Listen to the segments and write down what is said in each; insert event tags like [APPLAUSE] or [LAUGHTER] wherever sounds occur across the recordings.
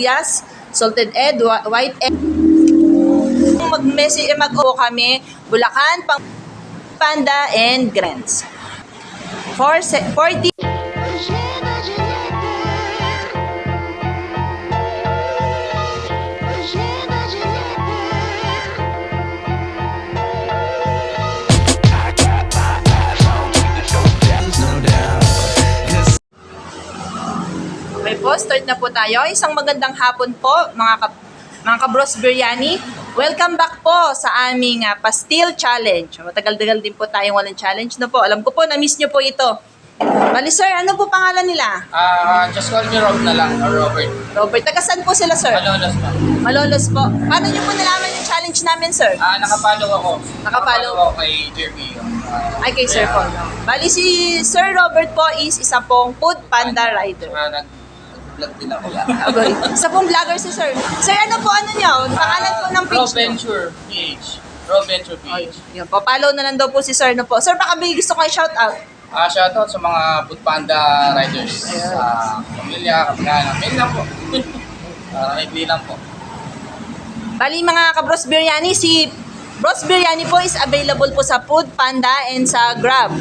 sibuyas, salted egg, whi- white egg. Mag-message, mag po kami, Bulacan, Panda, and Grants. For se- 40 start na po tayo. Isang magandang hapon po, mga ka, mga kabros biryani. Welcome back po sa aming ah, Pastil Challenge. Matagal-tagal din po tayong walang challenge na po. Alam ko po, na-miss nyo po ito. Bali sir, ano po pangalan nila? Ah, just call me Rob na lang, or Robert. Robert, taga saan po sila sir? Malolos pa. Malolos po. Paano nyo po nalaman yung challenge namin sir? Ah, nakapalo ako. Nakapalo. ako kay Jeremy. Ah, Ay kay sir po. Bali si Sir Robert po is isa pong food panda rider. Ah, nag- nag-vlog din ako. Okay. Isa pong vlogger si sir. Sir, ano po ano nyo? Pangalan po ng Rob page nyo? Venture PH. Rob Venture Ayun. PH. Yun, papalo na lang daw po si Sir no po. Sir, baka may gusto kayo shout out. Ah, shoutout sa mga Food Panda riders. Ayun. Sa pamilya, kapag Mail lang po. [LAUGHS] Para may lang po. Bali mga ka-Bros Biryani, si Bros Biryani po is available po sa Food Panda and sa Grab.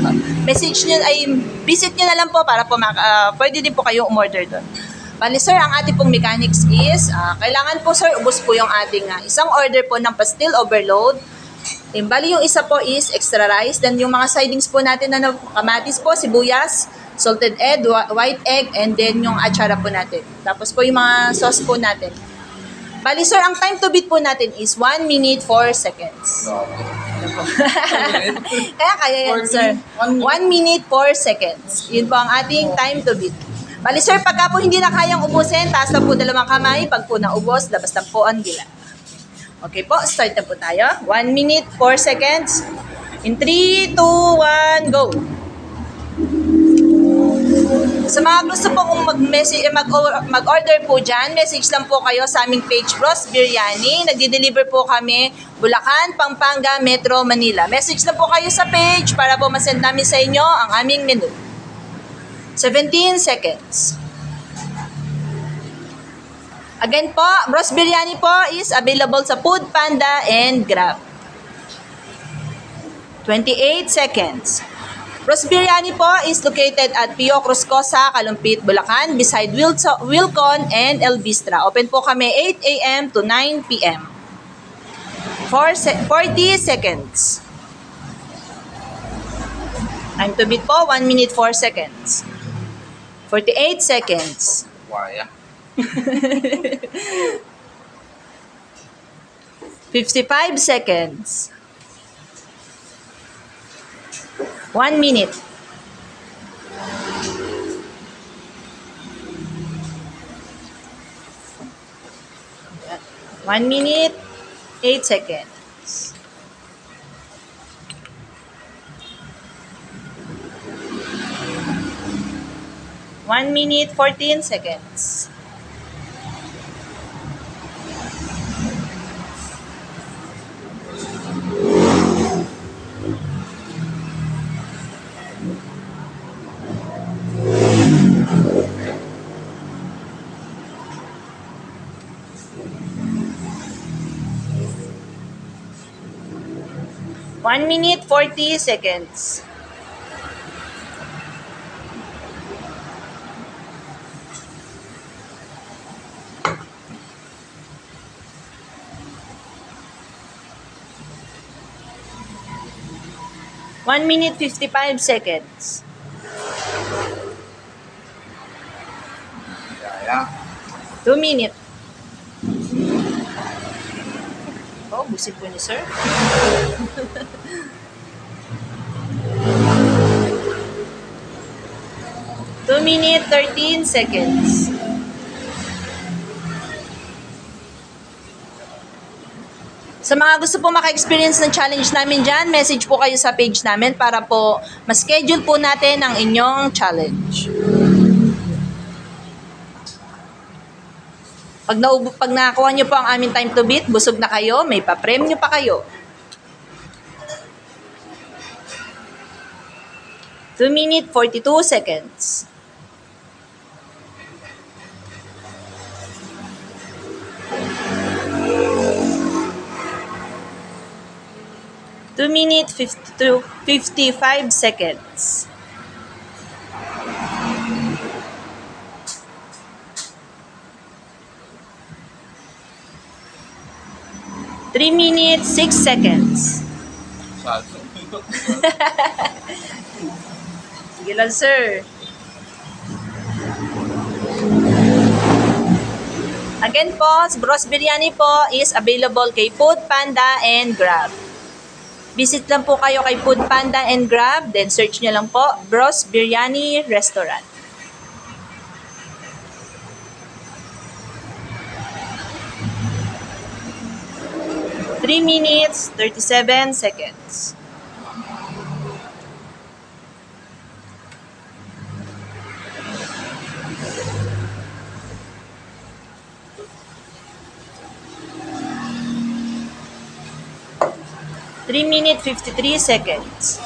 Message nyo, ay visit nyo na lang po para po maka, ah, pwede din po kayo umorder doon. Bali sir, ang ating pong mechanics is, ah, kailangan po sir, ubos po yung ating ah, isang order po ng pastil overload. Eh, bali yung isa po is extra rice. Then yung mga sidings po natin na kamatis po, sibuyas, salted egg, whi- white egg, and then yung achara po natin. Tapos po yung mga sauce po natin. Bali sir, ang time to beat po natin is 1 minute 4 seconds. [LAUGHS] Kaya kaya yan, 40, sir. one minute. 1 minute 4 seconds. Yun po ang ating time to beat. Bali, sir, pagka po hindi na kayang ubusin, taas na po dalawang kamay. Pag po naubos, labas na po ang gila. Okay po, start na po tayo. 1 minute 4 seconds. In 3, 2, 1, go! Sa mga gusto po kong mag-message, eh, mag- mag-order po dyan, message lang po kayo sa aming page, Bros Biryani. Nagdi-deliver po kami, Bulacan, Pampanga, Metro, Manila. Message lang po kayo sa page para po masend namin sa inyo ang aming menu. 17 seconds. Again po, Bros Biryani po is available sa Food Panda and Grab. 28 seconds. Bros Biryani po is located at Pio Cruzcosa, Kalumpit, Bulacan, beside Wilcon and El Vistra. Open po kami 8 a.m. to 9 p.m. For se- 40 seconds. Time to beat po, 1 minute 4 seconds. 48 seconds. Waya. [LAUGHS] 55 seconds. 1 minute. One minute, 8 seconds. One minute, 14 seconds. One minute, 40 seconds. One minute, 55 seconds. Waya. Two minute. Oh, busip po ni sir. [LAUGHS] Two minute, 13 seconds. Sa mga gusto po maka-experience ng challenge namin dyan, message po kayo sa page namin para po ma-schedule po natin ang inyong challenge. Pag, naubo, pag nakakuha nyo po ang aming time to beat, busog na kayo, may pa-premyo pa kayo. 2 minute 42 seconds. 2 minutes 52, 55 seconds. Three minutes, six seconds. [LAUGHS] Sige lang, sir. Again po, Bros Biryani po is available kay Food Panda and Grab. Visit lang po kayo kay Food Panda and Grab, then search nyo lang po, Bros Biryani Restaurant. Three minutes, 37 seconds. Three minutes, 53 seconds.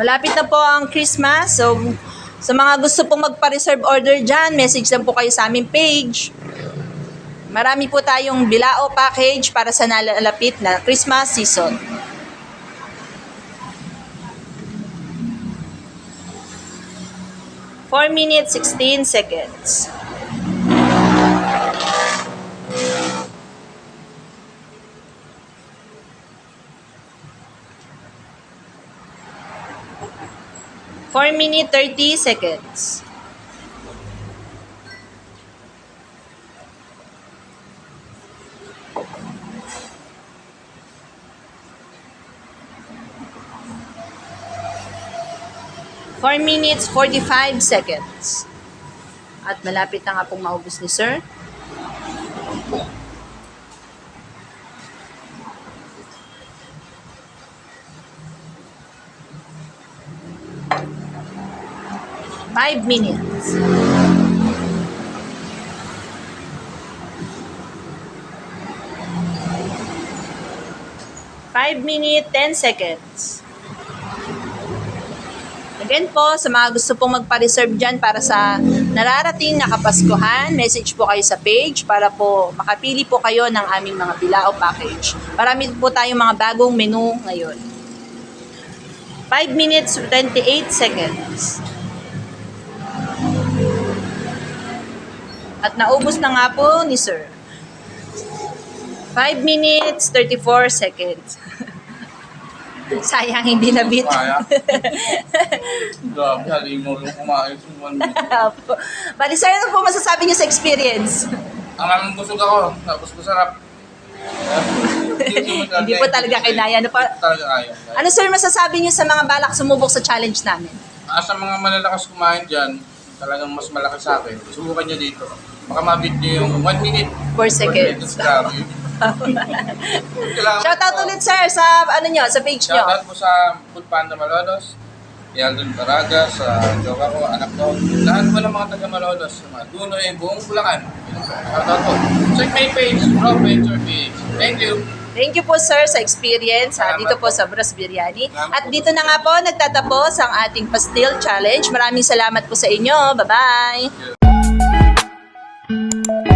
Malapit na po ang Christmas. So, sa mga gusto pong magpa-reserve order dyan, message lang po kayo sa aming page. Marami po tayong bilao package para sa nalalapit na Christmas season. Four minutes, 16 seconds. Four minutes, 30 seconds. Four minutes, 45 seconds. At malapit na nga pong maubos ni Sir. Five minutes. Five minutes, 10 seconds. Again po, sa mga gusto pong magpa-reserve dyan para sa nararating na Kapaskuhan, message po kayo sa page para po makapili po kayo ng aming mga bilao package. Marami po tayong mga bagong menu ngayon. 5 minutes 28 seconds. At naubos na nga po ni Sir. 5 minutes 34 seconds. [LAUGHS] Sayang hindi nabit. [LAUGHS] Grabe, halin mo lang kumain sa one minute. [LAUGHS] Bali, sir, ano po masasabi niyo sa experience? Ang aming busog ako, tapos masarap. Hindi po talaga kinaya. Ano, pa, Talaga kaya. ano sir masasabi niyo sa mga balak sumubok sa challenge namin? Ah, sa mga malalakas kumain dyan, talagang mas malaki sa akin. Subukan nyo dito. Baka mabit nyo yung 1 minute. 4 seconds. [LAUGHS] Shoutout po. ulit sir sa ano niyo, sa page niyo. Shoutout po sa Food Panda Malolos, kay Aldon Baraga, sa jowa ko, anak ko, lahat po ng mga taga Malolos, sa mga Dunoy, buong Bulacan. Shoutout po. Check my page, Rob Venture PH. Thank you. Thank you po sir sa experience ha, Salamat dito po sa Bros Biryani. At dito na nga po nagtatapos ang ating pastil challenge. Maraming salamat po sa inyo. Bye-bye! Thank you.